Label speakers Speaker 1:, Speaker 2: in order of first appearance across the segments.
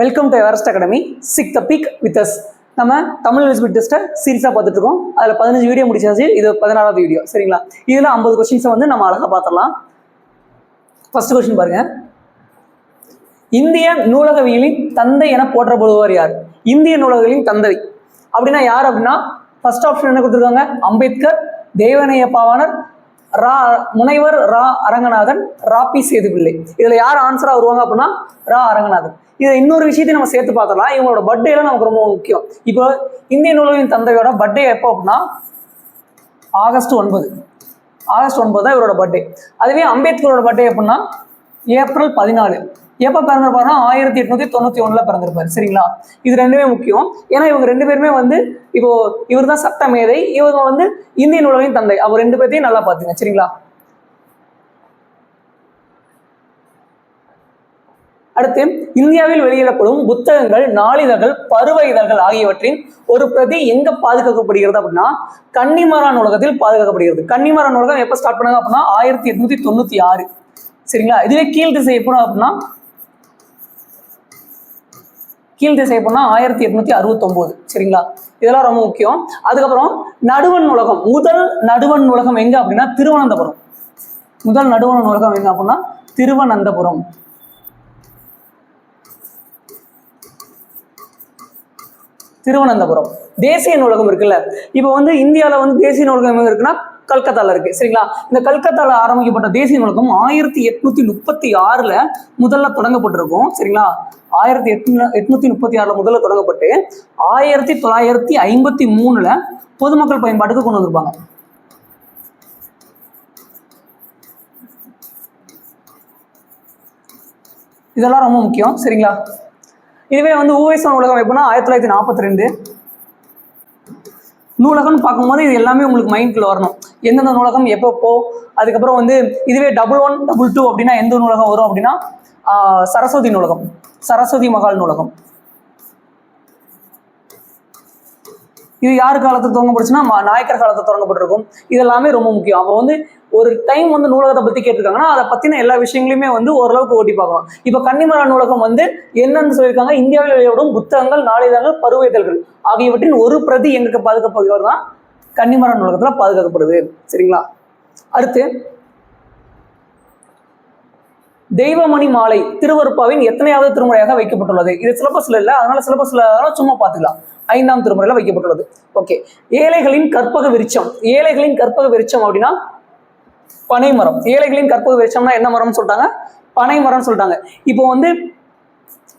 Speaker 1: Welcome to Everest academy seek the peak with us நம்ம Tamil eligible டெஸ்ட்டை சீரியஸாக பார்த்துட்டு இருக்கோம் அதில் பதினஞ்சு வீடியோ முடிச்சாச்சு. இது பதினாறாவது வீடியோ சரிங்களா? இதில் ஐம்பது கொஸ்டின்ஸை வந்து நம்ம அழகாக பார்த்துடலாம். ஃபர்ஸ்ட் கொஸ்டின் பாருங்க. இந்திய நூலகவியலின் தந்தை என போற்றப்படுபவர் யார்? இந்திய நூலகவியலின் தந்தை. அப்படின்னா யார் அப்படின்னா ஃபர்ஸ்ட் ஆப்ஷன் என்ன கொடுத்துருக்காங்க? அம்பேத்கர் தேவனைய பாவாணர் ரா முனைவர் ரா அரங்கநாதன் ராபி சேதுபிள்ளை இதில் யார் ஆன்சராக வருவாங்க அப்படின்னா ரா அரங்கநாதன். இதை இன்னொரு விஷயத்தையும் நம்ம சேர்த்து பார்த்தலாம் இவங்களோட பர்த்டேலாம் நமக்கு ரொம்ப முக்கியம். இப்போ இந்திய நூலகின் தந்தையோட பர்த்டே எப்போ அப்படின்னா ஆகஸ்ட் ஒன்பது. ஆகஸ்ட் ஒன்பது தான் இவரோட பர்த்டே அதுவே அம்பேத்கரோட பர்த்டே எப்படின்னா ஏப்ரல் பதினாலு. எப்போ பிறந்திருப்பாருன்னா ஆயிரத்தி எட்நூத்தி தொண்ணூத்தி ஒண்ணுல பிறந்திருப்பாரு. சரிங்களா? இது ரெண்டுமே முக்கியம். ஏன்னா இவங்க ரெண்டு பேருமே வந்து இப்போ இவர் தான் சட்ட மேதை இவங்க வந்து இந்திய நூலகின் தந்தை. அவர் ரெண்டு பேர்த்தையும் நல்லா பாத்துங்க சரிங்களா? அடுத்து இந்தியாவில் வெளியிடப்படும் புத்தகங்கள் நாளிதழ்கள் பருவ இதழ்கள் ஆகியவற்றின் ஒரு பிரதி எங்க பாதுகாக்கப்படுகிறது அப்படின்னா கன்னிமரா நூலகத்தில் பாதுகாக்கப்படுகிறது. கன்னிமரா நூலகம் எப்ப ஸ்டார்ட் பண்ணாங்க அப்படின்னா ஆயிரத்தி எட்நூத்தி தொண்ணூத்தி ஆறு. சரிங்களா? இதுவே கீழ் திசை எப்போ அப்படின்னா கீழ் திசை எப்படின்னா ஆயிரத்தி எட்நூத்தி அறுபத்தொம்போது. சரிங்களா? இதெல்லாம் ரொம்ப முக்கியம். அதுக்கப்புறம் நடுவன் நூலகம். முதல் நடுவன் நூலகம் எங்க அப்படின்னா திருவனந்தபுரம். முதல் நடுவன் நூலகம் எங்க அப்படின்னா திருவனந்தபுரம். திருவனந்தபுரம். தேசிய நூலகம் இருக்குல்ல? இப்போ வந்து இந்தியாவில் வந்து தேசிய நூலகம் இருக்குன்னா கல்கத்தால இருக்கு. சரிங்களா? இந்த கல்கத்தால ஆரம்பிக்கப்பட்ட தேசிய நூலகம் ஆயிரத்தி எட்நூத்தி முப்பத்தி ஆறுல முதல்ல தொடங்கப்பட்டிருக்கும். சரிங்களா? ஆயிரத்தி எட்நூ எட்நூத்தி முப்பத்தி ஆறுல முதல்ல தொடங்கப்பட்டு ஆயிரத்தி தொள்ளாயிரத்தி ஐம்பத்தி மூணுல பொதுமக்கள் பயன்பாட்டுக்கு கொண்டு வந்திருப்பாங்க. இதெல்லாம் ரொம்ப முக்கியம். சரிங்களா? இதுவே வந்து ஊவேசன் நூலகம் எப்படின்னா ஆயிரத்தி தொள்ளாயிரத்தி நாற்பத்தி ரெண்டு. நூலகம்னு பார்க்கும்போது இது எல்லாமே உங்களுக்கு மைண்ட்ல வரணும். எந்தெந்த நூலகம் எப்பப்போ அதுக்கப்புறம் வந்து இதுவே டபுள் ஒன் டபுள் டூ அப்படின்னா எந்த நூலகம் வரும் அப்படின்னா சரஸ்வதி நூலகம். சரஸ்வதி மகால் நூலகம். இது யார் காலத்தில் துவங்கப்படுச்சுன்னா நாயக்கர் காலத்தில் தொடங்கப்பட்டிருக்கும் இது எல்லாமே ரொம்ப முக்கியம். அப்போ வந்து ஒரு டைம் வந்து நூலகத்தை பற்றி கேட்டிருக்காங்கன்னா அதை பற்றின எல்லா விஷயங்களையுமே வந்து ஓரளவுக்கு ஓட்டி பார்க்கலாம். இப்போ கன்னிமரா நூலகம் வந்து என்னன்னு சொல்லியிருக்காங்க? இந்தியாவில் வெளியிடும் புத்தகங்கள் நாளிதழ்கள் பருவேதல்கள் ஆகியவற்றின் ஒரு பிரதி எங்களுக்கு பாதுகாப்பவர் தான் கன்னிமரா நூலகத்தில் பாதுகாக்கப்படுது. சரிங்களா? அடுத்து தெய்வமணி மாலை திருவருப்பாவின் எத்தனையாவது திருமுறையாக வைக்கப்பட்டுள்ளது? இது சிலபஸ்ல இல்லை அதனால சிலபஸ்ல சும்மா பார்த்துக்கலாம். ஐந்தாம் திருமுறையில் வைக்கப்பட்டுள்ளது. ஓகே ஏழைகளின் கற்பக விருச்சம் ஏழைகளின் கற்பக விருச்சம் அப்படின்னா பனைமரம். ஏழைகளின் கற்பக விருச்சம்னா என்ன மரம்னு சொல்லிட்டாங்க? பனை மரம்னு சொல்லிட்டாங்க. இப்போ வந்து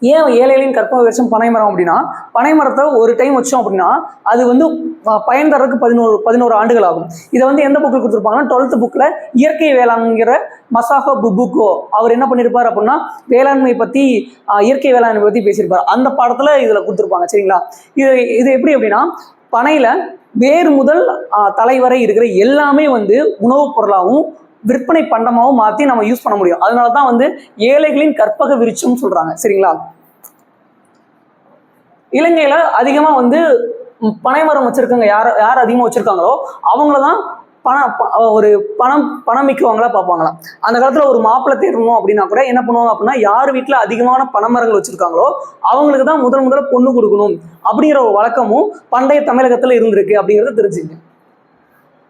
Speaker 1: ஏன் ஏழைகளின் கற்பக விருட்சம் பனை மரம் அப்படின்னா? பனை மரத்தை ஒரு டைம் வச்சோம் அப்படின்னா அது வந்து பயன் தரதுக்கு பதினோரு பதினோரு ஆண்டுகள் ஆகும். இதை வந்து எந்த புக்கில் கொடுத்துருப்பாங்கன்னா டுவெல்த் புக்கில் இயற்கை வேளாண்ங்கிற மசாஹோ புபுக்கோ அவர் என்ன பண்ணியிருப்பார் அப்படின்னா வேளாண்மை பற்றி இயற்கை வேளாண்மை பற்றி பேசியிருப்பார். அந்த பாடத்தில் இதில் கொடுத்துருப்பாங்க சரிங்களா? இது இது எப்படி அப்படின்னா பனையில் வேர் முதல் தலைவரை இருக்கிற எல்லாமே வந்து உணவுப் பொருளாகவும் விற்பனை பண்டமாகவும் மாற்றி நம்ம யூஸ் பண்ண முடியும். அதனால தான் வந்து ஏழைகளின் கற்பக விருச்சம் சொல்றாங்க. சரிங்களா? இலங்கையில் அதிகமாக வந்து பனைமரம் வச்சுருக்காங்க யார் யார் அதிகமாக வச்சுருக்காங்களோ அவங்கள தான் பணம் ஒரு பணம் பணம் மிக்கவங்களா பார்ப்பாங்களாம். அந்த காலத்தில் ஒரு மாப்பிள்ளை தேடணும் அப்படின்னா கூட என்ன பண்ணுவாங்க அப்படின்னா யார் வீட்டில் அதிகமான பணமரங்கள் வச்சிருக்காங்களோ அவங்களுக்கு தான் முதல் முதல்ல பொண்ணு கொடுக்கணும் அப்படிங்கிற ஒரு வழக்கமும் பண்டைய தமிழகத்தில் இருந்திருக்கு அப்படிங்கிறத தெரிஞ்சுங்க.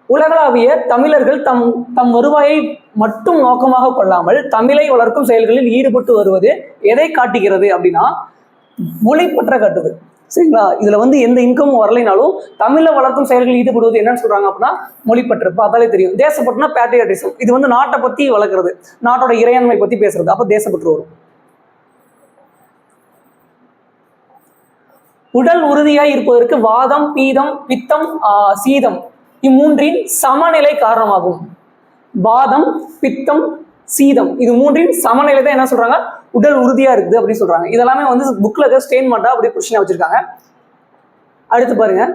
Speaker 1: உலகளாவிய தமிழர்கள் தம் தம் வருவாயை மட்டும் நோக்கமாக கொள்ளாமல் தமிழை வளர்க்கும் செயல்களில் ஈடுபட்டு வருவது எதை காட்டுகிறது அப்படின்னா மொழி பற்ற காட்டுது. சரிங்களா? இதுல வந்து எந்த இன்கமும் வரலைனாலும் தமிழை வளர்க்கும் செயல்களில் ஈடுபடுவது என்னன்னு சொல்றாங்க அப்படின்னா மொழிப்பற்று பார்த்தாலே தெரியும். தேசப்பற்றுனா பேட்ரியாட்டிசம் இது வந்து நாட்டை பத்தி வளர்க்குறது. நாட்டோட இறையாண்மை பத்தி பேசுறது. அப்ப தேசப்பற்று வரும். உடல் உறுதியாய் இருப்பதற்கு வாதம் பீதம் பித்தம் ஆஹ், சீதம். இம்மூன்றின் சமநிலை காரணமாகும். வாதம் பித்தம் சீதம். இது மூன்றின் சமநிலை தான் என்ன சொல்றாங்க? உடல் உறுதியா இருக்குது அப்படின்னு சொல்றாங்க. இதெல்லாமே வந்து புக்ல இருக்க ஸ்டெயின் மாட்டா அப்படி கொஸ்டினா வச்சிருக்காங்க. அடுத்து பாருங்க.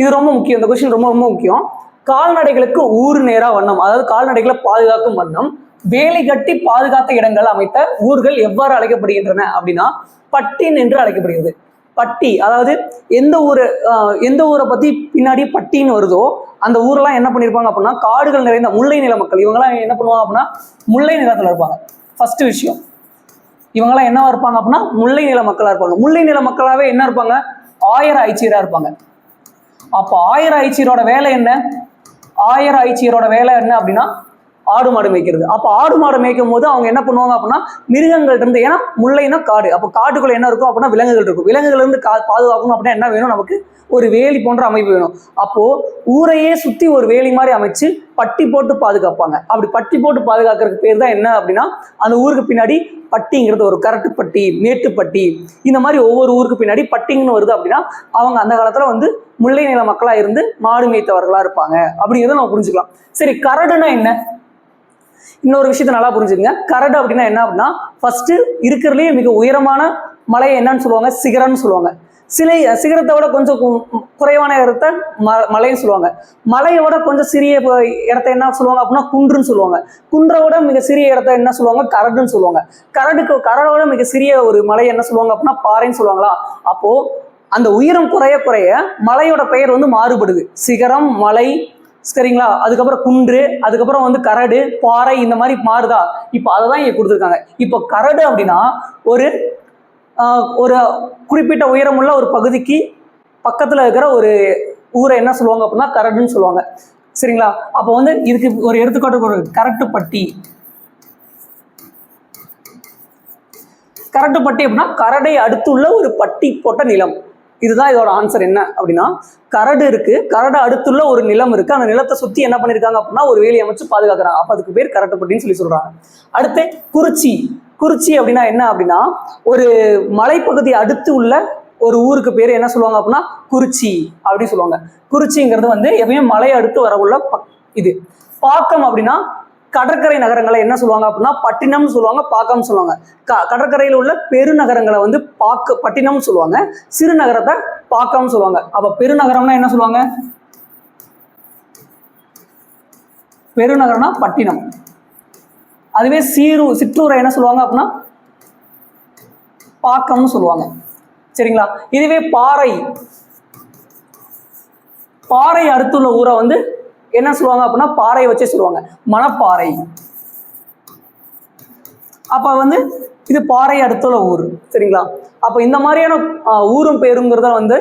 Speaker 1: இது ரொம்ப முக்கியம். இந்த கொஸ்டின் ரொம்ப ரொம்ப முக்கியம். கால்நடைகளுக்கு ஊர் நேரா வண்ணம் அதாவது கால்நடைகளை பாதுகாக்கும் வண்ணம் வேலை கட்டி பாதுகாத்த இடங்கள் அமைத்த ஊர்கள் எவ்வாறு அழைக்கப்படுகின்றன அப்படின்னா பட்டின் என்று அழைக்கப்படுகிறது. பட்டி அதாவது எந்த ஊர் ஆஹ், எந்த ஊரை பத்தி பின்னாடி பட்டின்னு வருதோ அந்த ஊரெல்லாம் என்ன பண்ணியிருப்பாங்க அப்படின்னா காடுகள் நிறைந்த முல்லை நில மக்கள் இவங்கெல்லாம் என்ன பண்ணுவாங்க அப்படின்னா முல்லை நிலத்துல இருப்பாங்க. ஃபர்ஸ்ட் விஷயம். இவங்கெல்லாம் என்னவா இருப்பாங்க அப்படின்னா முல்லை நில மக்களா இருப்பாங்க. முல்லை நில மக்களாவே என்ன இருப்பாங்க? ஆயர ஐச்சியரா இருப்பாங்க. அப்போ ஆயர ஐச்சியரோட வேலை என்ன? ஆயர் ஐச்சியரோட வேலை என்ன அப்படின்னா ஆடு மாடு மேய்க்கிறது. அப்போ ஆடு மாடு மேய்க்கும் போது அவங்க என்ன பண்ணுவாங்க அப்படின்னா மிருகங்கள்ட்ட இருந்து ஏன்னா முல்லைனா காடு. அப்போ காட்டுக்குள்ள என்ன இருக்கும் அப்படின்னா விலங்குகள் இருக்கும். விலங்குகள் இருந்து கா பாதுகாக்கணும் அப்படின்னா என்ன வேணும்? நமக்கு ஒரு வேலி போன்ற அமைப்பு வேணும். அப்போ ஊரையே சுத்தி ஒரு வேலி மாதிரி அமைச்சு பட்டி போட்டு பாதுகாப்பாங்க. அப்படி பட்டி போட்டு பாதுகாக்கிறதுக்கு பேர் தான் என்ன அப்படின்னா அந்த ஊருக்கு பின்னாடி பட்டிங்கிறது ஒரு கரட்டுப்பட்டி மேட்டுப்பட்டி இந்த மாதிரி ஒவ்வொரு ஊருக்கு பின்னாடி பட்டிங்கன்னு வருது அப்படின்னா அவங்க அந்த காலத்துல வந்து முல்லை நில மக்களா இருந்து மாடு மேய்த்தவர்களா இருப்பாங்க. அப்படிங்கிறத நம்ம புரிஞ்சுக்கலாம். சரி கரடுனா என்ன? இன்னொரு விஷயத்த நல்லா புரிஞ்சுக்கங்க. கரடு அப்படின்னா என்ன அப்படின்னா ஃபர்ஸ்ட் இருக்கிறதுலேயே மிக உயரமான மலை என்னன்னு சொல்லுவாங்க சிகரம்னு சொல்லுவாங்க. சிலை சிகரத்தை விட கொஞ்சம் குறைவான இடத்த ம மலைன்னு சொல்லுவாங்க. மலையோட கொஞ்சம் சிறிய இடத்த என்ன சொல்லுவாங்க அப்படின்னா குன்றுன்னு சொல்லுவாங்க. குன்றோட மிக சிறிய இடத்த என்ன சொல்லுவாங்க? கரடுன்னு சொல்லுவாங்க. கரடுக்கு கரடோட மிக சிறிய ஒரு மலை என்ன சொல்லுவாங்க அப்படின்னா பாறைன்னு சொல்லுவாங்களா? அப்போ அந்த உயரம் குறைய குறைய மலையோட பெயர் வந்து மாறுபடுது. சிகரம் மலை சரிங்களா? அதுக்கப்புறம் குன்று அதுக்கப்புறம் வந்து கரடு பாறை இந்த மாதிரி மாறுதா? இப்போ அதை தான் இங்கே கொடுத்துருக்காங்க. இப்போ கரடு அப்படின்னா ஒரு ஒரு குறிப்பிட்ட உயரமுள்ள ஒரு பகுதிக்கு பக்கத்தில் இருக்கிற ஒரு ஊரை என்ன சொல்லுவாங்க அப்படின்னா கரடுன்னு சொல்லுவாங்க. சரிங்களா? அப்போ வந்து இதுக்கு ஒரு எடுத்துக்காட்டு ஒரு கரட்டு பட்டி. கரட்டு பட்டி அப்படின்னா கரடை அடுத்துள்ள ஒரு பட்டி போட்ட நிலம். இதுதான் இதோட ஆன்சர் என்ன அப்படின்னா கரடு இருக்கு. கரடை அடுத்துள்ள ஒரு நிலம் இருக்கு. அந்த நிலத்தை சுத்தி என்ன பண்ணிருக்காங்க அப்படின்னா ஒரு வேலி அமைச்சு பாதுகாக்கிறாங்க. அப்ப அதுக்கு பேர் கரட்டுப்பட்டின்னு சொல்லி சொல்றாங்க. அடுத்து குறிச்சி. குறிச்சி அப்படின்னா என்ன அப்படின்னா ஒரு மலைப்பகுதி அடுத்து உள்ள ஒரு ஊருக்கு பேர் என்ன சொல்லுவாங்க அப்படின்னா குறிச்சி அப்படின்னு சொல்லுவாங்க. குறிச்சிங்கிறது வந்து எப்பயுமே மலை அடுத்து வர உள்ள பக்- இது. பாக்கம் அப்படின்னா கடற்கரை நகரங்களை என்ன சொல்லுவாங்க அப்படின்னா பட்டினம்னு சொல்லுவாங்க பாக்கம் சொல்லுவாங்க. க கடற்கரையில் உள்ள பெருநகரங்களை வந்து பாக்க பட்டினம்னு சொல்லுவாங்க. சிறு நகரத்தை பாக்கம்னு சொல்லுவாங்க. அப்ப பெருநகரம்னா என்ன சொல்லுவாங்க? பெருநகரம்னா பட்டினம். அதுவே சீரு சிற்றூரை என்ன சொல்லுவாங்க அப்படின்னா? பாக்கம்னு சொல்லுவாங்க. சரிங்களா? இதுவே பாறை. பாறை அடுத்துள்ள ஊரை வந்து என்ன சொல்லுவாங்க அப்படின்னா பாறையை வச்சே சொல்லுவாங்க. மணப்பாறை. அப்ப வந்து இது பாறை அடுத்துள்ள ஊர் சரிங்களா? அப்ப இந்த மாதிரியான ஊரும் பேருங்கிறத வந்து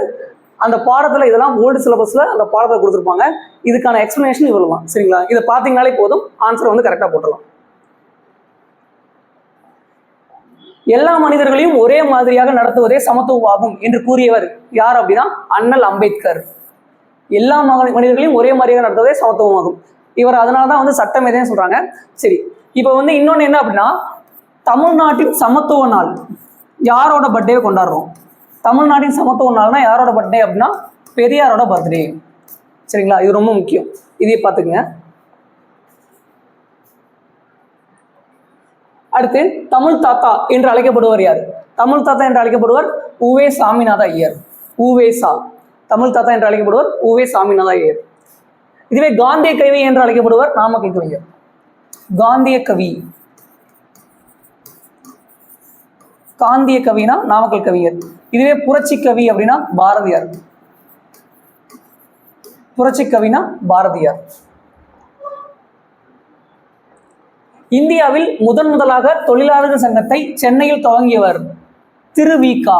Speaker 1: அந்த பாடத்துல இதெல்லாம் ஓல்டு சிலபஸ்ல அந்த பாடத்தை கொடுத்துருப்பாங்க. இதுக்கான எக்ஸ்பிளனேஷன் இவ்வளவு தான் சரிங்களா? இதை பார்த்தீங்கனாலே போதும். ஆன்சர் வந்து கரெக்டாக போட்டுடலாம். எல்லா மனிதர்களையும் ஒரே மாதிரியாக நடத்துவதே சமத்துவமாகும் என்று கூறியவர் யார் அப்படின்னா அண்ணல் அம்பேத்கர். எல்லா மனிதர்களையும் ஒரே மாதிரியாக நடத்துவதே சமத்துவமாகும். இவர் அதனால தான் வந்து சட்டம் எதையும் சொல்றாங்க. சரி இப்போ வந்து இன்னொன்று என்ன அப்படின்னா தமிழ்நாட்டின் சமத்துவ நாள் யாரோட பர்த்டே கொண்டாடுறோம்? தமிழ்நாட்டின் சமத்துவ நாள்னா யாரோட பர்த்டே அப்படின்னா பெரியாரோட பர்த்டே சரிங்களா? இது ரொம்ப முக்கியம். இதையே பார்த்துக்குங்க. அடுத்து தமிழ் தாத்தா என்று அழைக்கப்படுவர் யார்? தமிழ் தாத்தா என்று அழைக்கப்படுவர் உவே சாமிநாத ஐயர். உவே சா. தமிழ் தாத்தா என்று அழைக்கப்படுவர் உவே சாமிநாத ஐயர். இதுவே காந்திய கவி என்று அழைக்கப்படுவர் நாமக்கல் கவிஞர். காந்திய கவி. காந்திய கவினா நாமக்கல் கவிஞர். இதுவே புரட்சி கவி அப்படின்னா பாரதியார். புரட்சி கவினா பாரதியார். இந்தியாவில் முதன் முதலாக தொழிலாளர்கள் சங்கத்தை சென்னையில் துவங்கியவர் திருவிகா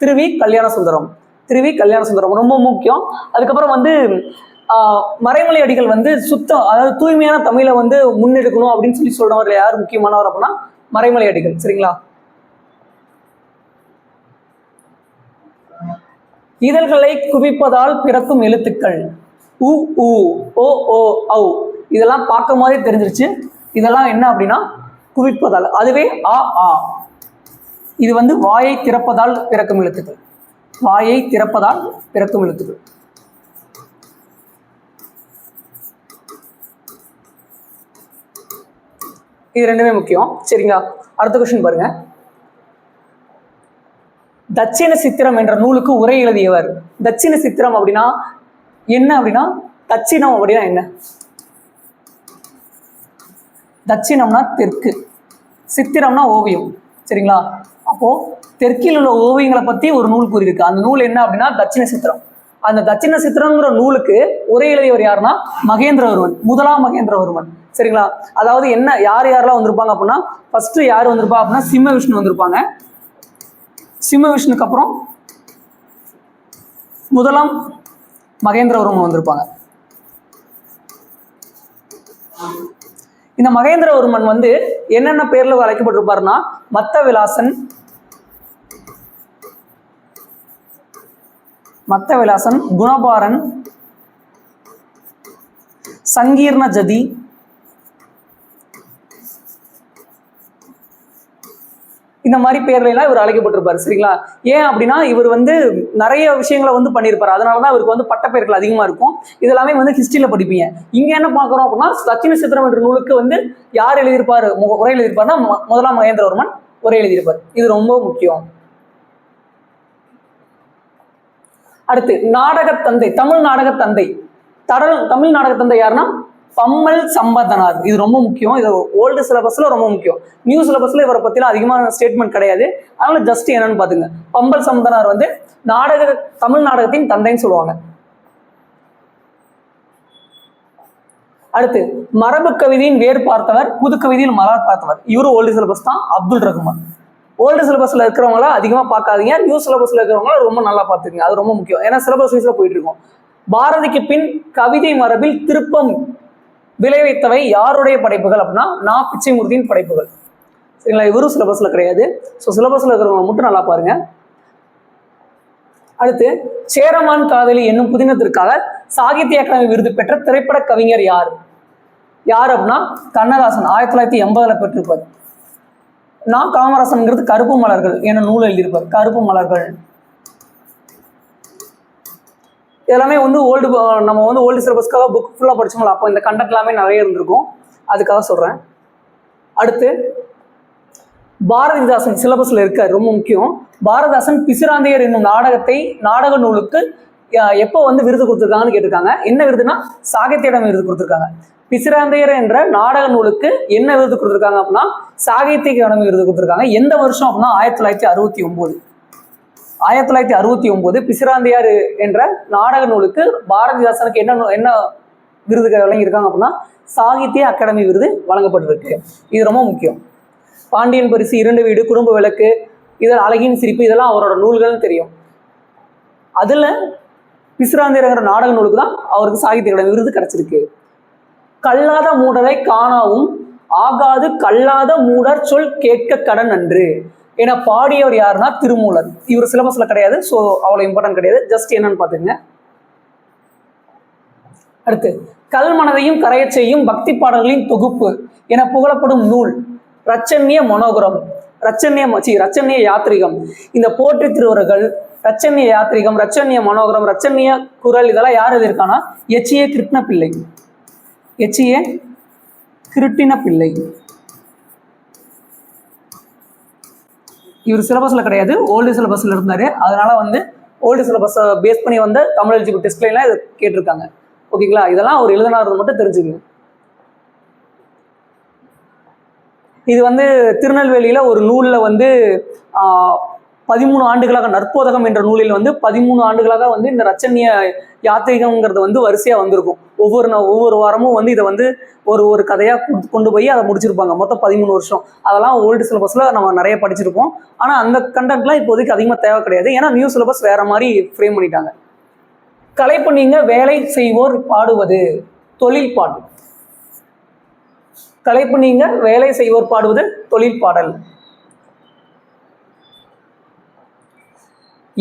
Speaker 1: திருவி கல்யாண சுந்தரம். திருவி கல்யாண சுந்தரம் ரொம்ப முக்கியம். அதுக்கப்புறம் வந்து மறைமலை அடிகள் வந்து சுத்தம் அதாவது தூய்மையான தமிழை வந்து முன்னெடுக்கணும் அப்படின்னு சொல்லி சொல்றவர் யார் முக்கியமானவர் அப்படின்னா மறைமலை அடிகள். சரிங்களா? இதழ்களை குவிப்பதால் பிறக்கும் எழுத்துக்கள். உ உ ஓ ஓ ஔ. இதெல்லாம் பார்க்க மாதிரி தெரிஞ்சிருச்சு. இதெல்லாம் என்ன அப்படின்னா குவிப்பதால். அதுவே ஆ ஆ. இது வந்து வாயை திறப்பதால் பிறக்கும் எழுத்துக்கள். வாயை திறப்பதால் பிறக்கும் எழுத்துக்கள் இது ரெண்டுமே முக்கியம். சரிங்களா? அடுத்த கொஸ்டின் பாருங்க. தட்சிண சித்திரம் என்ற நூலுக்கு உரை எழுதியவர். தட்சிண சித்திரம் அப்படின்னா என்ன அப்படின்னா தட்சிணம் அப்படின்னா என்ன? தட்சிணம்னா தெற்கு. சித்திரம்னா ஓவியம். சரிங்களா? அப்போ தெற்கில் உள்ள ஓவியங்களை பத்தி ஒரு நூல் கூறியிருக்கு. அந்த நூல் என்ன அப்படின்னா தட்சிண சித்திரம் அந்த தட்சிண சித்திரங்கிற நூலுக்கு ஒரே இளையவர் யாருன்னா? மகேந்திரவர்மன். முதலாம் மகேந்திரவர்மன். சரிங்களா? அதாவது என்ன யார் யாரெல்லாம் வந்திருப்பாங்க அப்படின்னா ஃபர்ஸ்ட் யார் வந்திருப்பா அப்படின்னா சிம்ம விஷ்ணு வந்திருப்பாங்க. சிம்ம விஷ்ணுக்கு அப்புறம் முதலாம் மகேந்திரவர்மன் வந்திருப்பாங்க. இந்த மகேந்திரவர்மன் வந்து என்னென்ன பேர்ல அழைக்கப்பட்டிருப்பாருன்னா மத்த விலாசன் மத்த விலாசன் குணபாரன் சங்கீர்ண ஜதி இந்த மாதிரி பேர்ல எல்லாம் இவர் அழைக்கப்பட்டிருப்பாரு சரிங்களா? ஏன் அப்படின்னா இவர் வந்து நிறைய விஷயங்களை வந்து பண்ணியிருப்பாரு. அதனாலதான் இவருக்கு வந்து பட்டப்பெயர்கள் அதிகமா இருக்கும். இதெல்லாமே வந்து ஹிஸ்டரியில படிப்பீங்க. இங்க என்ன பார்க்குறோம் அப்படின்னா லட்சுமி சித்திரம் என்ற நூலுக்கு வந்து யார் எழுதியிருப்பாரு? உரை எழுதியிருப்பாருன்னா முதலாம் மகேந்திரவர்மன் உரை எழுதியிருப்பார். இது ரொம்ப முக்கியம். அடுத்து நாடகத் தந்தை தமிழ் நாடகத் தந்தை தடல் தமிழ் நாடகத் தந்தை யாருன்னா? பம்மல் சம்பந்தனார். இது ரொம்ப முக்கியம். இது ஓல்டு சிலபஸ்ல ரொம்ப முக்கியம். நியூ சிலபஸ்ல இவரை பத்திலாம் அதிகமான ஸ்டேட்மெண்ட் கிடையாது. அதனால ஜஸ்ட் என்னன்னு பாத்துங்க. பம்பல் சம்பந்தனார் வந்து நாடக தமிழ் நாடகத்தின் தந்தைன்னு சொல்லுவாங்க. அடுத்து மரபு கவிதையின் வேர் பார்த்தவர் புது கவிதையில் மலர் பார்த்தவர். இவரும் ஓல்டு சிலபஸ் தான் அப்துல் ரஹ்மான் ஓல்டு சிலபஸ்ல இருக்கிறவங்கள அதிகமாக பார்க்காதீங்க. நியூ சிலபஸ்ல இருக்கிறவங்கள ரொம்ப நல்லா பார்த்துக்குங்க. அது ரொம்ப முக்கியம். ஏன்னா சிலபஸ் வயசில் போயிட்டு இருக்கோம். பாரதிக்கு பின் கவிதை மரபில் திருப்பம் விளைவித்தவை யாருடைய படைப்புகள் அப்படின்னா நான் பிச்சைமூர்த்தியின் படைப்புகள். சரிங்களா? இவரும் சிலபஸ்ல கிடையாது. ஸோ சிலபஸ்ல இருக்கிறவங்க மட்டும் நல்லா பாருங்க. அடுத்து சேரமான் காதலி என்னும் புதினத்திற்காக சாகித்ய அகாடமி விருது பெற்ற திரைப்பட கவிஞர் யார்? யார் அப்படின்னா கண்ணதாசன். ஆயிரத்தி தொள்ளாயிரத்தி எண்பதுல பெற்றிருப்பார். நான் காமராசன்ங்கிறது கருப்பு மலர்கள். என நூல் எழுதியிருப்பார்? கருப்பு மலர்கள். இதெல்லாமே வந்து ஓல்டு நம்ம வந்து ஓல்டு சிலபஸ்க்காக புக் ஃபுல்லாக படித்தோம்ல அப்போ இந்த கண்டக்ட் எல்லாமே நிறைய இருந்திருக்கும். அதுக்காக சொல்கிறேன் அடுத்து பாரதிதாசன் சிலபஸில் இருக்கார் ரொம்ப முக்கியம். பாரதிதாசன் பிசுராந்தையர் என்னும் நாடகத்தை நாடக நூலுக்கு எப்போ வந்து விருது கொடுத்துருக்காங்கன்னு கேட்டிருக்காங்க. என்ன விருதுனா சாகித்யிடம் விருது கொடுத்துருக்காங்க. பிசிராந்தையர் என்ற நாடக நூலுக்கு என்ன விருது கொடுத்துருக்காங்க அப்படின்னா சாகித்ய அகாடமி விருது கொடுத்துருக்காங்க. எந்த வருஷம் அப்படின்னா ஆயிரத்தி தொள்ளாயிரத்தி அறுபத்தி ஒன்பது ஆயிரத்தி தொள்ளாயிரத்தி அறுபத்தி ஒன்பது பிசிராந்தையார் என்ற நாடக நூலுக்கு பாரதிதாசனுக்கு என்ன என்ன விருது வழங்கியிருக்காங்க அப்படின்னா சாகித்ய அகாடமி விருது வழங்கப்பட்டிருக்கு. இது ரொம்ப முக்கியம். பாண்டியன் பரிசு இரண்டு வீடு குடும்ப விளக்கு இதில் அழகின் சிரிப்பு இதெல்லாம் அவரோட நூல்கள்னு தெரியும். அதில் பிசிராந்திரங்கிற நாடக நூலுக்கு தான் அவருக்கு சாகித்ய அகாடமி விருது கிடச்சிருக்கு. கல்லாத மூடரை காணாவும் ஆகாது கல்லாத மூடர் சொல் கேட்க கடன் அன்று. என பாடியவர் யாருன்னா திருமூலர். இவர் சிலபஸ்ல கிடையாது ஸோ அவ்வளோ இம்பார்ட்டன்ட் கிடையாது. ஜஸ்ட் என்னன்னு பார்த்துங்க அடுத்து கல்மனதையும் கரையச் செய்யும் பக்தி பாடல்களின் தொகுப்பு என புகழப்படும் நூல் ரச்சன்ய மனோகரம். ரச்சன்ய சி ரச்சன்ய யாத்ரிகம் இந்த போற்றி திருவர்கள் ரச்சன்ய யாத்ரிகம் ரச்சன்ய மனோகரம் ரச்சன்ய குரல் இதெல்லாம் யார் எழுதியிருக்கானா எச்சியே கிருஷ்ண பிள்ளை எச்சிய கிருட்டின பிள்ளை. இவர் சிலபஸில் கிடையாது. ஓல்டு சிலபஸில் இருந்தார். அதனால் வந்து ஓல்டு சிலபஸை பேஸ் பண்ணி வந்த தமிழ் எலிஜிபிள் டெஸ்ட்லாம் இது கேட்டிருக்காங்க. ஓகேங்களா? இதெல்லாம் அவர் எழுதினார் மட்டும் தெரிஞ்சுக்கங்க. இது வந்து திருநெல்வேலியில் ஒரு நூலில் வந்து பதிமூணு ஆண்டுகளாக நற்போதகம் என்ற நூலில் வந்து பதிமூணு ஆண்டுகளாக வந்து இந்த ரச்சனிய யாத்திரிகம்ங்கிறது வந்து வரிசையாக வந்திருக்கும். ஒவ்வொரு ஒவ்வொரு வாரமும் வந்து இதை வந்து ஒரு ஒரு கதையாக கொண்டு- கொண்டு போய் அதை முடிச்சிருப்பாங்க. மொத்தம் பதிமூணு வருஷம். அதெல்லாம் ஓல்டு சிலபஸில் நம்ம நிறைய படிச்சிருப்போம். ஆனால் அந்த கண்டென்ட்லாம் இப்போதைக்கு அதிகமாக தேவை கிடையாது. ஏன்னா நியூ சிலபஸ் வேற மாதிரி ஃப்ரேம் பண்ணிட்டாங்க. கலைப்பு நீங்கள் வேலை செய்வோர் பாடுவது தொழில் பாடல். கலைப்பு நீங்கள் வேலை செய்வோர் பாடுவது தொழில் பாடல்.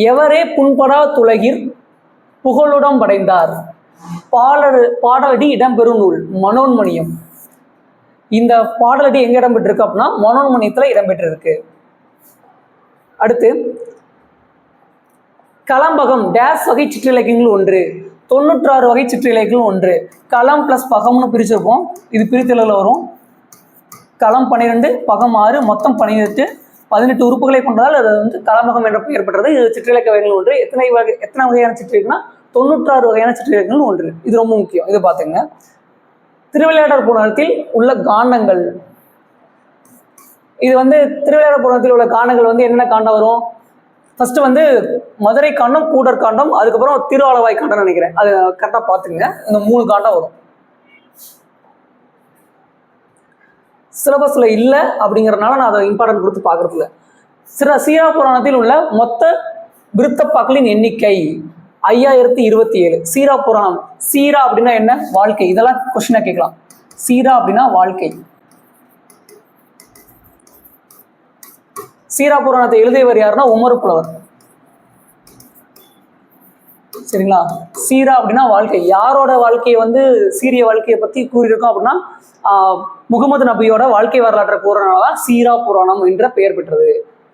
Speaker 1: எவரே புண்படா துலகிர் புகழுடம் படைந்தார். பாடல் பாடலடி இடம்பெறும் நூல் மனோன்மணியம். இந்த பாடலடி எங்க இடம்பெற்றிருக்கு அப்படின்னா மனோன்மணியத்தில் இடம்பெற்றிருக்கு. அடுத்து களம்பகம் டேஸ் வகை சிற்றிலக்கியங்கள் ஒன்று தொண்ணூற்றாறு வகை சிற்றிலக்கியங்கள் ஒன்று. களம் பிளஸ் பகம்னு பிரிச்சிருப்போம். இது பிரித்தலில் வரும். களம் பன்னிரெண்டு பகம் ஆறு மொத்தம் பன்னிரெண்டு பதினெட்டு உறுப்புகளை கொண்டதால் அது வந்து தலமுகம் என்ற பெயர் பெற்றது. இது சிற்றிலக்க வகைகள் ஒன்று. எத்தனை வகை எத்தனை வகையான சிற்றிலக்கணா தொண்ணூற்றாறு வகையான சிற்றிலக்கங்கள் ஒன்று. இது ரொம்ப முக்கியம். இது பார்த்துங்க திருவிளையாடல் புராணத்தில் உள்ள காண்டங்கள். இது வந்து திருவிளையாடல் புராணத்தில் உள்ள காண்டங்கள் வந்து என்னென்ன காண்டம் வரும்? ஃபர்ஸ்ட் வந்து மதுரை காண்டம் கூடர் காண்டம் அதுக்கப்புறம் திருவாலவாய் காண்டம் நினைக்கிறேன். அது கரெக்டாக பார்த்துங்க இந்த மூணு காண்டம் வரும். சிலபஸில் இல்லை அப்படிங்கறதுனால நான் அதை இம்பார்ட்டன்ட் கொடுத்து பார்க்கறது சிற சீரா புராணத்தில் உள்ள மொத்த விருத்தப்பாக்களின் எண்ணிக்கை ஐயாயிரத்தி இருபத்தி ஏழு சீரா புராணம். சீரா அப்படின்னா என்ன? வாழ்க்கை. இதெல்லாம் கொஸ்டினாக கேட்கலாம். சீரா அப்படின்னா வாழ்க்கை. சீரா புராணத்தை எழுதியவர் யாருன்னா? உமர் புலவர். சரிங்களா? சீரா அப்படின்னா வாழ்க்கை. யாரோட வாழ்க்கையை வந்து சீரிய வாழ்க்கையை பத்தி கூறியிருக்கோம் அப்படின்னா முகமது நபியோட வாழ்க்கை வரலாற்றை கூறனால தான் சீரா புராணம் என்ற பெயர் பெற்றது.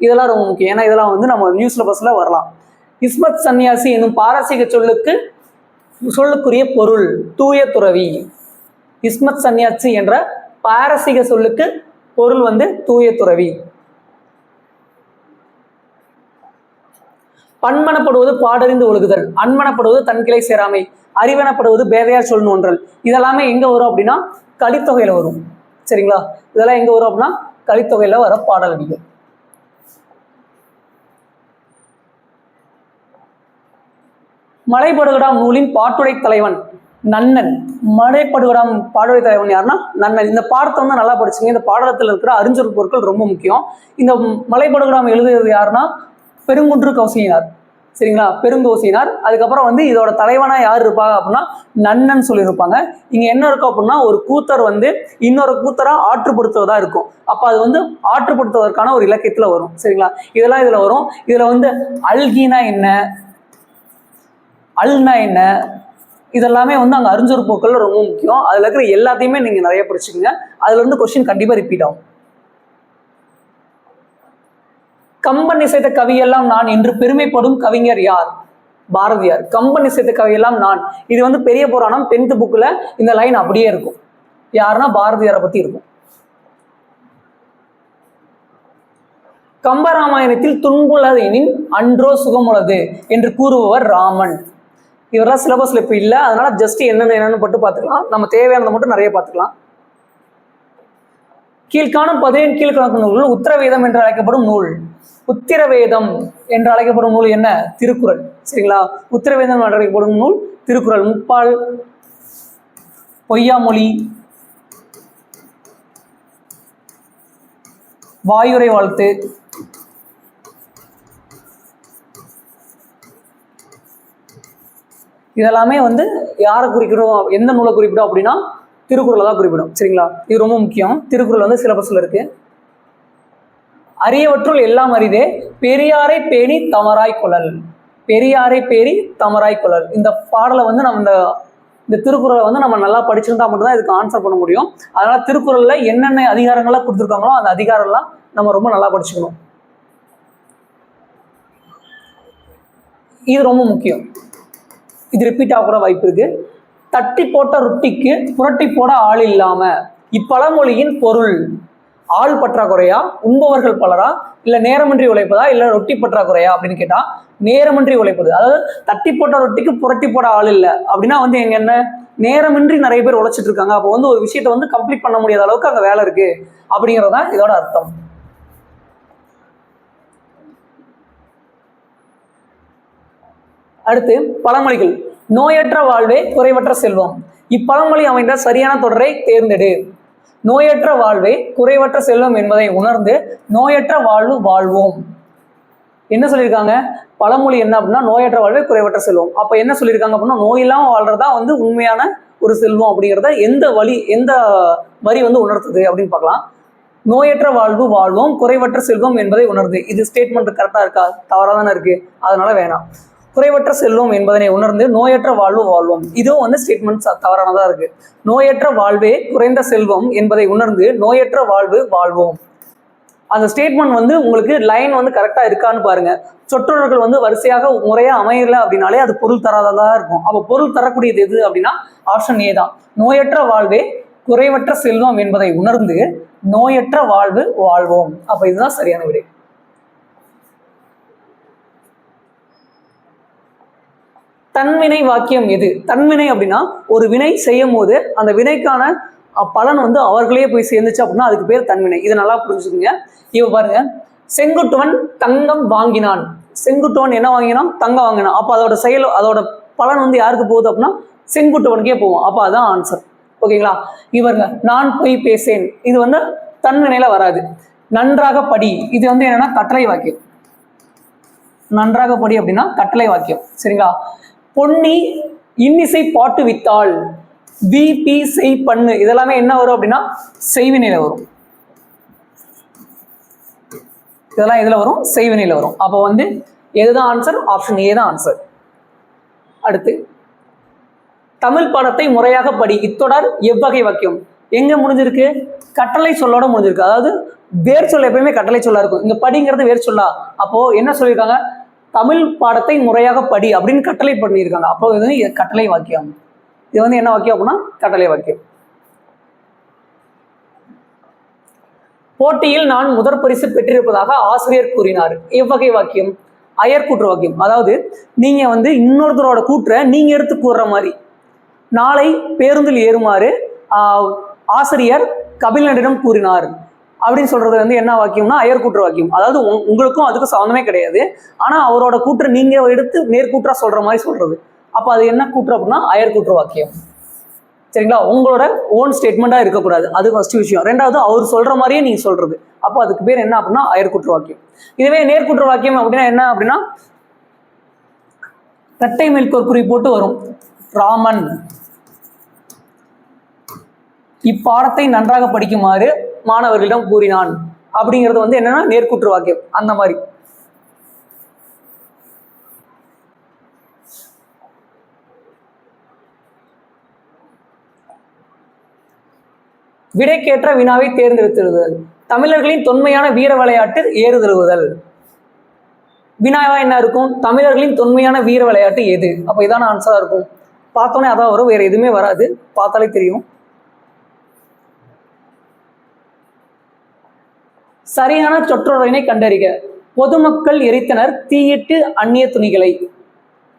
Speaker 1: இதெல்லாம் ரொம்ப முக்கியம். ஏன்னா இதெல்லாம் வந்து நம்ம நியூஸ் சிலபஸ்ல வரலாம். இஸ்மத் சன்னியாசி என்னும் பாரசீக சொல்லுக்கு சொல்லுக்குரிய பொருள் தூய துறவி. இஸ்மத் சன்னியாசி என்ற பாரசீக சொல்லுக்கு பொருள் வந்து தூய துறவி. பண்மனப்படுவது பாடறிந்து ஒழுகுதல் அன்மனப்படுவது தன்கிளை சேராமை அறிவனப்படுவது பேதையார் சொல் நோன்றல் இதெல்லாமே எங்க வரும் அப்படின்னா கலித்தொகையில வரும். சரிங்களா? இதெல்லாம் எங்க வரும் அப்படின்னா கலித்தொகையில வர பாடல் அடிகள் மலைப்படுகடாம் நூலின் பாட்டுடை தலைவன் நன்னன். மலைப்படுகடாம் பாடுடை தலைவன் யாருன்னா நன்னன். இந்த பாடத்தை வந்து நல்லா படிச்சுங்க. இந்த பாடத்தில் இருக்கிற அறிஞர் பொருட்கள் ரொம்ப முக்கியம். இந்த மலைப்படுகடாம் எழுதுறது யாருன்னா பெருங்குன்று கௌசியினார் சரிங்களா? பெருந்தோசினார். அதுக்கப்புறம் வந்து இதோட தலைவனா யார் இருப்பாங்க அப்படின்னா நன்னன் சொல்லியிருப்பாங்க. இங்க என்ன இருக்கும் அப்படின்னா ஒரு கூத்தர் வந்து இன்னொரு கூத்தரா ஆற்றுப்படுத்துவதா இருக்கும். அப்ப அது வந்து ஆற்றுப்படுத்துவதற்கான ஒரு இலக்கியத்துல வரும். சரிங்களா? இதெல்லாம் இதுல வரும். இதுல வந்து அல்கினா என்ன? அல்னா என்ன? இதெல்லாமே வந்து அங்கே அறிஞ்சொரு போக்கள் ரொம்ப முக்கியம். அதில் இருக்கிற எல்லாத்தையுமே நீங்கள் நிறைய படிச்சுக்கோங்க. அதில் வந்து கொஸ்டின் கண்டிப்பாக ரிப்பீட் ஆகும். கம்பன் இசைத்த கவியெல்லாம் நான் என்று பெருமைப்படும் கவிஞர் யார்? பாரதியார். கம்பன் இசைத்த கவியெல்லாம் நான். இது வந்து பெரிய புராணம் டென்த் புக்கில் இந்த லைன் அப்படியே இருக்கும். யாருன்னா பாரதியாரை பற்றி இருக்கும். கம்பராமாயணத்தில் துன்புள்ளது அன்றோ சுகமுள்ளது என்று கூறுபவர் ராமன். இவரெல்லாம் சிலபஸில் இப்போ இல்லை. அதனால் ஜஸ்ட் என்னென்ன என்னென்னு மட்டும் பார்த்துக்கலாம். நம்ம தேவையானதை மட்டும் நிறைய பார்த்துக்கலாம். கீழ்காணும் பதினேழு கீழ்கணக்கு நூல்கள் உத்தரவேதம் என்று அழைக்கப்படும் நூல். உத்திரவேதம் என்று அழைக்கப்படும் நூல் என்ன? திருக்குறள். சரிங்களா? உத்தரவேதம் என்று அழைக்கப்படும் நூல் திருக்குறள். முப்பால் பொய்யாமொழி. வாயுரை வாழ்த்து. இதெல்லாமே வந்து யாரை குறிக்கிறோம் எந்த நூலை குறிப்பிடும் அப்படின்னா திருக்குறளை தான் குறிப்பிடும். சரிங்களா? இது ரொம்ப முக்கியம். திருக்குறள் வந்து சிலபஸில் இருக்கு. அரியவற்றுள் எல்லாம் அறிதே பெரியாரை பேணி தமராய் கொள்ளல். பெரியாரை பேணி தமராய் கொள்ளல். இந்த பாடலை வந்து நம்ம இந்த இந்த திருக்குறளை வந்து நம்ம நல்லா படிச்சிருந்தா மட்டும்தான் இதுக்கு ஆன்சர் பண்ண முடியும். அதனால திருக்குறள்ல என்னென்ன அதிகாரங்கள்லாம் கொடுத்துருக்காங்களோ அந்த அதிகாரம்லாம் நம்ம ரொம்ப நல்லா படிச்சுக்கணும். இது ரொம்ப முக்கியம். இது ரிப்பீட் ஆக கூட வாய்ப்பு இருக்குது தட்டி போட்ட ரொட்டிக்கு புரட்டி போட ஆள் இல்லாம. இப்பழமொழியின் பொருள். ஆள் பற்றாக்குறையா? உண்பவர்கள் பலரா? இல்ல நேரமின்றி உழைப்பதா? இல்ல ரொட்டி பற்றாக்குறையா? அப்படின்னு கேட்டா நேரமின்றி உழைப்பது. அதாவது தட்டி போட்ட ரொட்டிக்கு புரட்டி போட ஆள் இல்லை. அப்படின்னா வந்து எங்க என்ன? நேரமின்றி நிறைய பேர் உழைச்சிட்டு இருக்காங்க. அப்போ வந்து ஒரு விஷயத்தை வந்து கம்ப்ளீட் பண்ண முடியாத அளவுக்கு அங்க வேலை இருக்கு. அப்படிங்கிறது தான் இதோட அர்த்தம். அடுத்து பழமொழிகள். நோயற்ற வாழ்வே குறைவற்ற செல்வம். இப்பழமொழி அமைந்த சரியான தொடரை தேர்ந்தெடு. நோயற்ற வாழ்வே குறைவற்ற செல்வம் என்பதை உணர்ந்து நோயற்ற வாழ்வு வாழ்வோம். என்ன சொல்லியிருக்காங்க? பழமொழி என்ன அப்படின்னா நோயற்ற வாழ்வே குறைவற்ற செல்வம். அப்ப என்ன சொல்லியிருக்காங்க அப்படின்னா நோய் இல்லாமல் வாழ்றதா வந்து உண்மையான ஒரு செல்வம் அப்படிங்கிறத எந்த வழி எந்த வரி வந்து உணர்த்துது அப்படின்னு பார்க்கலாம். நோயற்ற வாழ்வு வாழ்வோம் குறைவற்ற செல்வம் என்பதை உணர்ந்து. இது ஸ்டேட்மெண்ட் கரெக்டாக இருக்கா? தவறாக தானே இருக்குது அதனால வேணாம். குறைவற்ற செல்வம் என்பதனை உணர்ந்து நோயற்ற வாழ்வு வாழ்வோம். இதுவும் வந்து ஸ்டேட்மெண்ட் தவறானதா இருக்கு. நோயற்ற வாழ்வே குறைந்த செல்வம் என்பதை உணர்ந்து நோயற்ற வாழ்வு வாழ்வோம். அந்த ஸ்டேட்மெண்ட் வந்து உங்களுக்கு லைன் வந்து கரெக்டாக இருக்கான்னு பாருங்க. சொற்றொடர்கள் வந்து வரிசையாக முறையாக அமையல அப்படின்னாலே அது பொருள் தராததா இருக்கும். அப்போ பொருள் தரக்கூடியது எது அப்படின்னா ஆப்ஷன் ஏ தான். நோயற்ற வாழ்வே குறைவற்ற செல்வம் என்பதை உணர்ந்து நோயற்ற வாழ்வு வாழ்வோம். அப்போ இதுதான் சரியான விடை. தன்வினை வாக்கியம் எது? தன்வினை அப்படின்னா ஒரு வினை செய்யும் போது அந்த வினைக்கான பலன் வந்து அவர்களே போய் சேர்ந்துச்சு அப்படின்னா அதுக்கு பேர் தன்வினை. இதை நல்லா புரிஞ்சுக்கோங்க. இவ பாருங்க. செங்குட்டுவன் தங்கம் வாங்கினான். செங்குட்டுவன் என்ன வாங்கினான்? தங்கம் வாங்கினான். அப்போ அதோட செயல் அதோட பலன் வந்து யாருக்கு போகுது அப்படின்னா செங்குட்டுவனுக்கே போகும். அப்போ அதான் ஆன்சர் ஓகேங்களா? இவருங்க நான் போய் பேசேன். இது வந்து தன்வினையில வராது. நன்றாக படி. இது வந்து என்னன்னா கட்டளை வாக்கியம். நன்றாக படி அப்படின்னா கட்டளை வாக்கியம். சரிங்களா? பொன்னி இன்னிசை பாட்டு வித்தாள் வி. பி. செய் பண்ணு. இதெல்லாமே என்ன வரும் அப்படின்னா செய்வினையில வரும். இதெல்லாம் எதுல வரும்? செய்வினையில வரும். அப்போ வந்து எதுதான் ஆன்சர் ஆப்ஷன் ஏ தான் ஆன்சர் அடுத்து தமிழ் பாடத்தை முறையாக படி. இத்தொடர் எவ்வகை வாக்கியம்? எங்க முடிஞ்சிருக்கு? கட்டளை சொல்லோட முடிஞ்சிருக்கு. அதாவது வேர் சொல்ல எப்பயுமே கட்டளை சொல்லா இருக்கும். இங்க படிங்கிறது வேர் சொல்லா. அப்போ என்ன சொல்லியிருக்காங்க? தமிழ் பாடத்தை முறையாக படி அப்படின்னு கட்டளை பண்ணியிருக்காங்க. அப்போ இது வந்து கட்டளை வாக்கியம். இது வந்து என்ன வாக்கியம் அப்படின்னா கட்டளை வாக்கியம். போட்டியில் நான் முதற் பரிசு பெற்றிருப்பதாக ஆசிரியர் கூறினார். எவ்வகை வாக்கியம்? அயற்கூற்று வாக்கியம். அதாவது நீங்கள் வந்து இன்னொருத்தரோட கூற்றை நீங்கள் எடுத்து கூறுற மாதிரி. நாளை பேருந்தில் ஏறுமாறு ஆசிரியர் கபிலனிடம் கூறினார். அப்படின்னு சொல்றது வந்து என்ன வாக்கியம்னா அயர் கூற்று வாக்கியம். அதாவது உங்களுக்கும் அதுக்கும் சம்மந்தமே கிடையாது. ஆனா அவரோட கூற்று நீங்க எடுத்து நேர்கூற்றா சொல்ற மாதிரி சொல்றது. அப்ப அது என்ன கூற்று அப்படின்னா அயர் கூற்று வாக்கியம். சரிங்களா? உங்களோட ஓன் ஸ்டேட்மெண்ட்டாக இருக்கக்கூடாது. அது ஃபர்ஸ்ட் விஷயம். ரெண்டாவது அவர் சொல்கிற மாதிரியே நீங்கள் சொல்கிறது அப்போ அதுக்கு பேர் என்ன அப்படின்னா அயற்குற்ற வாக்கியம். இதுவே நேர்குற்ற வாக்கியம் அப்படின்னா என்ன அப்படின்னா தட்டை மேற்கோர் குறி போட்டு வரும். ராமன். இப்பாடத்தை நன்றாக படிக்குமாறு மாணவர்களிடம் கூறினான். அப்படிங்கிறது வந்து என்னன்னா நேர்கூற்று வாக்கியம். அந்த மாதிரி. விடைக்கேற்ற வினாவை தேர்ந்தெடுத்திருதல் தமிழர்களின் தொன்மையான வீர விளையாட்டு ஏறுதழுவுதல். வினாவா என்ன இருக்கும்? தமிழர்களின் தொன்மையான வீர விளையாட்டு எது? அப்போ இதான ஆன்சரா இருக்கும். பார்த்தோன்னே அதான் வரும். வேற எதுவுமே வராது. பார்த்தாலே தெரியும். சரியான சொற்றொடரினை கண்டறிக. பொதுமக்கள் எரித்தனர் தீயிட்டு அந்நிய துணிகளை.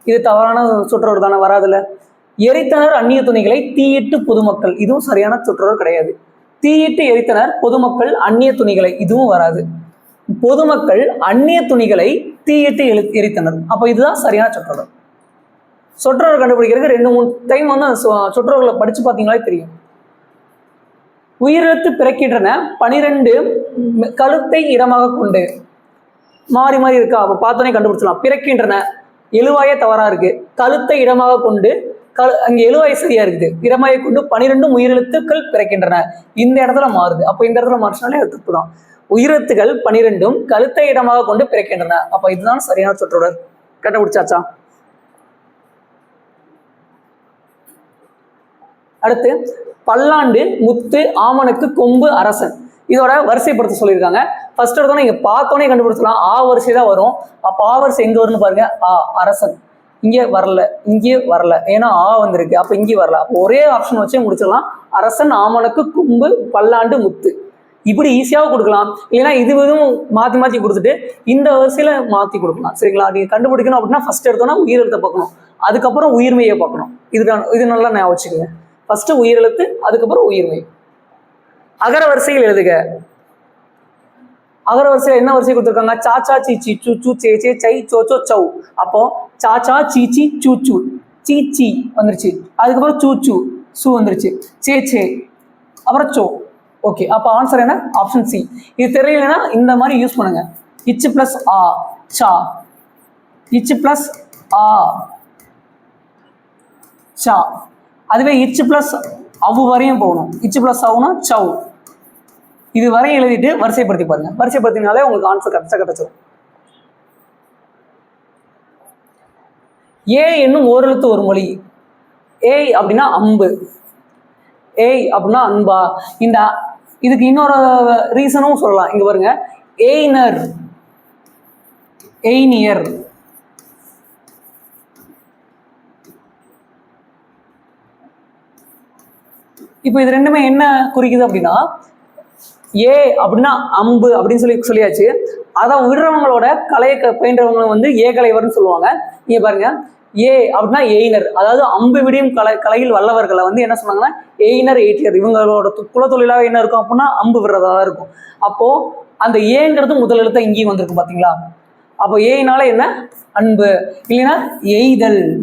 Speaker 1: இது தவறான சொற்றொடர் தானே வராதுல எரித்தனர் அந்நிய துணிகளை தீயிட்டு பொதுமக்கள். இதுவும் சரியான சொற்றொடர் கிடையாது. தீயிட்டு எரித்தனர் பொதுமக்கள் அந்நிய துணிகளை. இதுவும் வராது. பொதுமக்கள் அந்நிய துணிகளை தீயிட்டு எழு எரித்தனர். அப்போ இதுதான் சரியான சொற்றொடர் சொற்றொடர் கண்டுபிடிக்கிறதுக்கு ரெண்டு மூணு டைம் வந்து அந்த சொ- சொற்றொடர்களை படித்து பார்த்தீங்களே தெரியும். உயிரெழுத்து பிறக்கின்றன. பனிரெண்டு கழுத்தை இடமாக கொண்டு மாறி மாறி இருக்கா? அப்போ பார்த்தோன்னே கண்டுபிடிச்சலாம் பிறக்கின்றன. எழுவாயே தவறா இருக்கு. கழுத்தை இடமாக கொண்டு கழு அங்கே எழுவாய் சரியா இருக்குது. இடமாயை கொண்டு பனிரெண்டும் உயிரெழுத்துக்கள் பிறக்கின்றன. இந்த இடத்துல மாறுது. அப்போ இந்த இடத்துல மாறினாலே அது தப்பு தான். உயிரெழுத்துகள் பனிரெண்டும் கழுத்தை இடமாக கொண்டு பிறக்கின்றன. அப்போ இதுதான் சரியான சொற்றொடர். கண்டுபிடிச்சாச்சா? அடுத்து பல்லாண்டு முத்து ஆமனுக்கு கொம்பு அரசன். இதோட வரிசைப்படுத்த சொல்லியிருக்காங்க. ஃபர்ஸ்ட் எடுத்தோன்னே இங்க பார்த்தோன்னே கண்டுபிடிச்சலாம் ஆ வரிசை தான் வரும். அப்போ ஆ வரிசை எங்க வரும்னு பாருங்க. ஆ அரசன். இங்கே வரல. இங்கே வரல. ஏன்னா ஆ வந்திருக்கு. அப்போ இங்கே வரல. அப்போ ஒரே ஆப்ஷன் வச்சே முடிச்சிடலாம். அரசன் ஆமனுக்கு கொம்பு பல்லாண்டு முத்து. இப்படி ஈஸியாக கொடுக்கலாம். இல்லைன்னா இது இதுவும் மாற்றி மாற்றி கொடுத்துட்டு இந்த வரிசையில் மாற்றி கொடுக்கலாம். சரிங்களா? நீங்கள் கண்டுபிடிக்கணும் அப்படின்னா ஃபஸ்ட் எடுத்தோன்னா உயிரெழுத்தை பார்க்கணும். அதுக்கப்புறம் உயிர்மையை பார்க்கணும். இதுதான் இது நல்லா ஞாபகம் வச்சுக்கோங்க. ஃபஸ்ட்டு உயிரெழுத்து அதுக்கப்புறம் உயிர்மை அகர வரிசையில் எழுதுக. அகர வரிசையில் என்ன வரிசை கொடுத்துருக்காங்க? சாச்சா சீச்சி சூ சூ சே சே சை சோ சோ சௌ அப்போ சாச்சா சீச்சி சூ சூ சீ சீ. வந்துருச்சு. அதுக்கப்புறம் சூ சூ சூ வந்துருச்சு. சே சே. அப்புறம் சோ. ஓகே அப்போ ஆன்சர் என்ன? ஆப்ஷன் சி இது தெரியலன்னா இந்த மாதிரி யூஸ் பண்ணுங்க. இச்சு பிளஸ் ஆ சா. இச்சு பிளஸ் ஆ சா. அதுவே இச்சு பிளஸ் அவு வரையும் போகணும். இச்சு பிளஸ் அவுனா சவு இது வரையும் எழுதிட்டு வரிசைப்படுத்தி பாருங்க. வரிசைப்படுத்தினாலே உங்களுக்கு ஆன்சர் கரெக்டாக கிடைச்சிடும் ஏ என்னும் ஓரெழுத்து ஒரு மொழி. ஏய் அப்படின்னா அம்பு. ஏய் அப்படின்னா அன்பா. இந்த இதுக்கு இன்னொரு ரீசனும் சொல்லலாம். இங்க பாருங்க. ஏய்னர் எய்னியர் இப்போ இது ரெண்டுமே என்ன குறிக்குது அப்படின்னா ஏ அப்படின்னா அம்பு அப்படின்னு சொல்லி சொல்லியாச்சு. அதை விடுறவங்களோட கலையை க- பயின்றவங்க வந்து ஏ கலைவர்னு சொல்லுவாங்க. நீங்க பாருங்க. ஏ அப்படின்னா எயினர். அதாவது அம்பு விடியும் கலை கலையில் வல்லவர்களை வந்து என்ன சொன்னாங்கன்னா எயினர் எயிட்டியர். இவங்களோட குல குலத்தொழிலாக என்ன இருக்கும் அப்படின்னா அம்பு விடுறதா தான் இருக்கும். அப்போ அந்த ஏங்கிறது முதல் எழுத்த இங்கேயும் வந்திருக்கு பாத்தீங்களா? அப்போ ஏனால என்ன? அன்பு. இல்லைன்னா எய்தல்.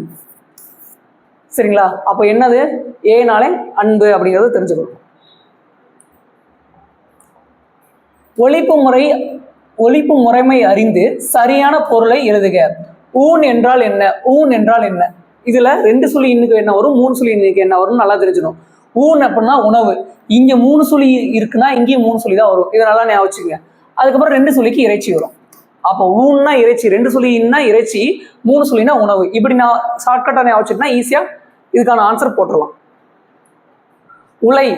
Speaker 1: சரிங்களா? அப்போ என்னது? ஏனாலே அன்பு அப்படிங்கிறது தெரிஞ்சுக்கணும். ஒழிப்பு முறை ஒழிப்பு முறைமை அறிந்து சரியான பொருளை எழுதுக. ஊன் என்றால் என்ன? ஊன் என்றால் என்ன? இதுல ரெண்டு சுழி இன்னுக்கு என்ன வரும்? மூணு சுழி இன்னுக்கு என்ன வரும்னு நல்லா தெரிஞ்சிடும் ஊன் அப்படின்னா உணவு. இங்க மூணு சுழி இருக்குன்னா இங்கேயும் மூணு சுழி தான் வரும். இதை நல்லா ஞாபகம் அதுக்கப்புறம் ரெண்டு சுழிக்கு இறைச்சி வரும். அப்போ ஊன்னா இறைச்சி ரெண்டு சுழின்னா இறைச்சி மூணு சுழினா உணவு. இப்படி நான் ஷார்ட்கட்டாக ஞாபகம் வச்சுக்கிட்டா ஈஸியாக இதுக்கான ஆன்சர் போட்டுடலாம். உலை.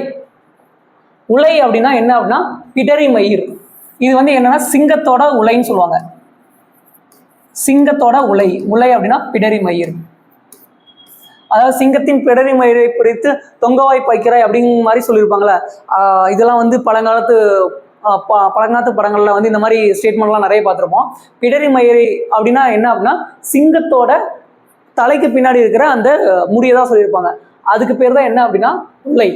Speaker 1: உலை அப்படின்னா என்ன அப்படின்னா பிடரி மயிர். இது வந்து என்னன்னா சிங்கத்தோட உலைன்னு சொல்லுவாங்க. சிங்கத்தோட உலை. உலை அப்படின்னா பிடரி மயிர். அதாவது சிங்கத்தின் பிடரி மயிரை பிடித்து தொங்கவாய் பாய்க்கிறாய் அப்படிங்கிற மாதிரி சொல்லியிருப்பாங்களே இதெல்லாம் வந்து பழங்காலத்து ப- பழங்காலத்து படங்கள்ல வந்து இந்த மாதிரி ஸ்டேட்மெண்ட்லாம் நிறைய பார்த்துருப்போம். பிடரி மயிரை அப்படின்னா என்ன அப்படின்னா சிங்கத்தோட தலைக்கு பின்னாடி இருக்கிற அந்த முடியை தான் சொல்லியிருப்பாங்க. அதுக்கு பேர் தான் என்ன அப்படின்னா உலை.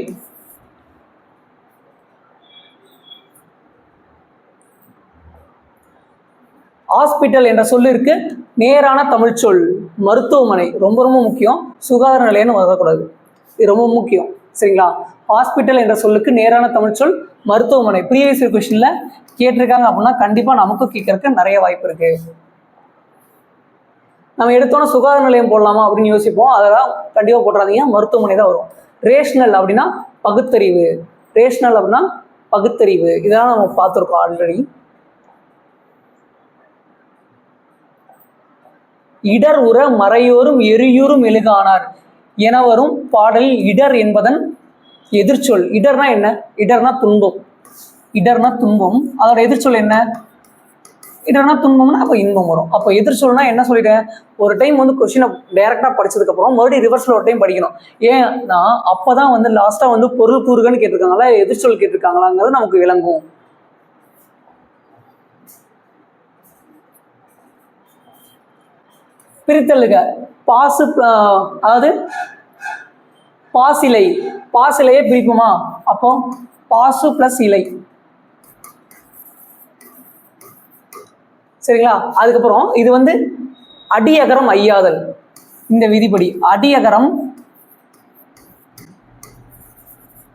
Speaker 1: ஹாஸ்பிட்டல் என்ற சொல்லிற்கு நேரான தமிழ் சொல். மருத்துவமனை. ரொம்ப ரொம்ப முக்கியம். சுகாதார நிலையம்னு வரக்கூடாது இது ரொம்ப முக்கியம். சரிங்களா? ஹாஸ்பிட்டல் என்ற சொல்லுக்கு நேரான தமிழ் சொல் மருத்துவமனை. ப்ரீவியஸ் இயர் கேட்டிருக்காங்க அப்படின்னா கண்டிப்பாக நமக்கும் கேட்கறதுக்கு நிறைய வாய்ப்பு இருக்கு. நம்ம எடுத்தோன்னா சுகாதார நிலையம் போடலாமா அப்படின்னு யோசிப்போம். அதெல்லாம் கண்டிப்பாக போட்டுறாதீங்க. மருத்துவமனை தான் வரும். ரேஷனல் அப்படின்னா பகுத்தறிவு. ரேஷ்னல் அப்படின்னா பகுத்தறிவு. இதெல்லாம் நம்ம பார்த்துருக்கோம் ஆல்ரெடி இடர் உற மறையோரும் எரியூரும் எழுகானார் என வரும் இடர் என்பதன் எதிர்ச்சொல். இடர்னா என்ன? இடர்னா துன்பம். இடர்னா துன்பம். அதோட எதிர்ச்சொல் என்ன? இடம்னா துன்பம்னா அப்போ இன்பம் வரும். அப்போ எதிர்ச்சொல்னா என்ன சொல்லிட்டேன்? ஒரு டைம் வந்து கொஸ்டினை டைரக்டாக படிச்சதுக்கப்புறம் மறுபடியும் ரிவர்ஸில் ஒரு டைம் படிக்கணும். ஏன்னா அப்போ தான் வந்து லாஸ்ட்டாக வந்து பொருள் கூறுகன்னு கேட்டிருக்காங்களா எதிர்ச்சொல் கேட்டிருக்காங்களாங்கிறது நமக்கு விளங்கும். பிரித்தலுக பாசு அதாவது பாசிலை. பாசிலையே பிரிப்போமா? அப்போ பாசு பிளஸ் இலை. சரிங்களா? அதுக்கப்புறம் இது வந்து அடியகரம் ஐயாதல். இந்த விதிப்படி அடியகரம்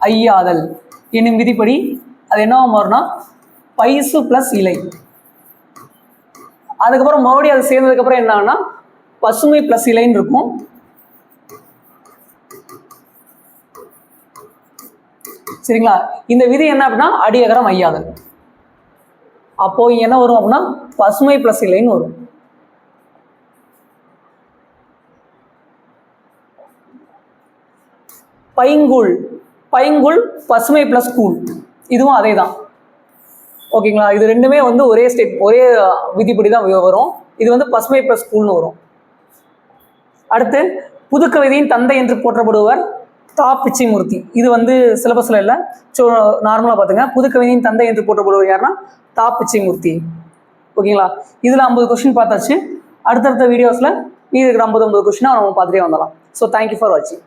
Speaker 1: ஐயாதல் என்னும் விதிப்படி அது என்னவா மாறும்னா பைசு பிளஸ் இலை. அதுக்கப்புறம் மறுபடியும் அது சேர்ந்ததுக்கப்புறம் என்ன பசுமை பிளஸ் இலைன்னு இருக்கும். சரிங்களா? இந்த விதி என்ன அப்படின்னா அடியகரம் ஐயாதல். அப்போ என்ன வரும் அப்படின்னா பசுமை பிளஸ் இலைன்னு வரும். பைங்குள் பைங்குள் பசுமை பிளஸ் கூழ் இதுவும் அதே தான் ஓகேங்களா? இது ரெண்டுமே வந்து ஒரே ஸ்டெப் ஒரே விதிப்படி தான் வரும். இது வந்து பசுமை பிளஸ் கூழ்னு வரும். அடுத்து புதுக்கவிதையின் தந்தை என்று போற்றப்படுவர் தா பிச்சைமூர்த்தி இது வந்து சிலபஸில் இல்லை. ஸோ நார்மலாக பார்த்துங்க புதுக்கவிதையின் தந்தை என்று போற்றப்படுவர் யாருன்னா தா பிச்சைமூர்த்தி ஓகேங்களா? இதில் ஐம்பது கொஸ்டின் பார்த்தாச்சு. அடுத்தடுத்த வீடியோஸில் மீதி இருக்கிற ஐம்பது ஐம்பது கொஸ்டினாக நம்ம பார்த்துட்டே வந்துடலாம். ஸோ தேங்க்யூ ஃபார் வாட்சிங்